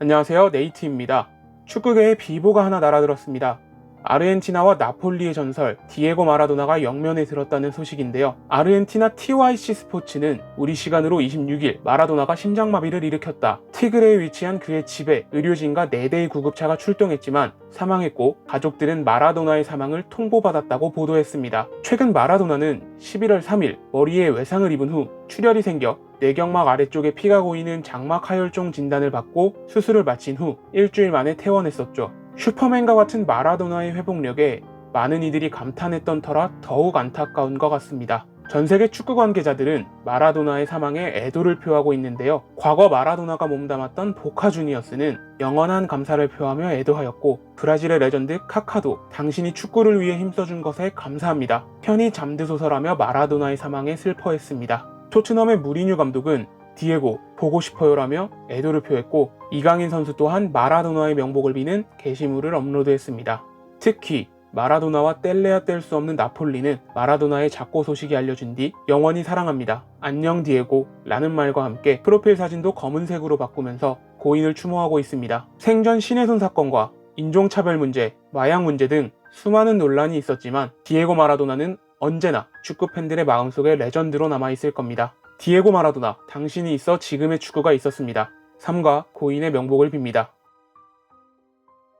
안녕하세요. 네이트입니다. 축구계에 비보가 하나 날아들었습니다. 아르헨티나와 나폴리의 전설 디에고 마라도나가 영면에 들었다는 소식인데요. 아르헨티나 TYC 스포츠는 우리 시간으로 26일 마라도나가 심장마비를 일으켰다. 티그레에 위치한 그의 집에 의료진과 4대의 구급차가 출동했지만 사망했고 가족들은 마라도나의 사망을 통보받았다고 보도했습니다. 최근 마라도나는 11월 3일 머리에 외상을 입은 후 출혈이 생겨 뇌경막 아래쪽에 피가 고이는 장막 하혈종 진단을 받고 수술을 마친 후 일주일 만에 퇴원했었죠. 슈퍼맨과 같은 마라도나의 회복력에 많은 이들이 감탄했던 터라 더욱 안타까운 것 같습니다. 전 세계 축구 관계자들은 마라도나의 사망에 애도를 표하고 있는데요. 과거 마라도나가 몸담았던 보카 주니어스는 영원한 감사를 표하며 애도하였고 브라질의 레전드 카카도 당신이 축구를 위해 힘써준 것에 감사합니다. 편히 잠드소서라며 마라도나의 사망에 슬퍼했습니다. 토트넘의 무리뉴 감독은 디에고 보고 싶어요라며 애도를 표했고 이강인 선수 또한 마라도나의 명복을 비는 게시물을 업로드했습니다. 특히 마라도나와 뗄래야 뗄 수 없는 나폴리는 마라도나의 작고 소식이 알려진 뒤 영원히 사랑합니다. 안녕 디에고 라는 말과 함께 프로필 사진도 검은색으로 바꾸면서 고인을 추모하고 있습니다. 생전 신혜선 사건과 인종차별 문제, 마약 문제 등 수많은 논란이 있었지만 디에고 마라도나는 언제나 축구 팬들의 마음속에 레전드로 남아있을 겁니다. 디에고 마라도나, 당신이 있어 지금의 축구가 있었습니다. 삼가 고인의 명복을 빕니다.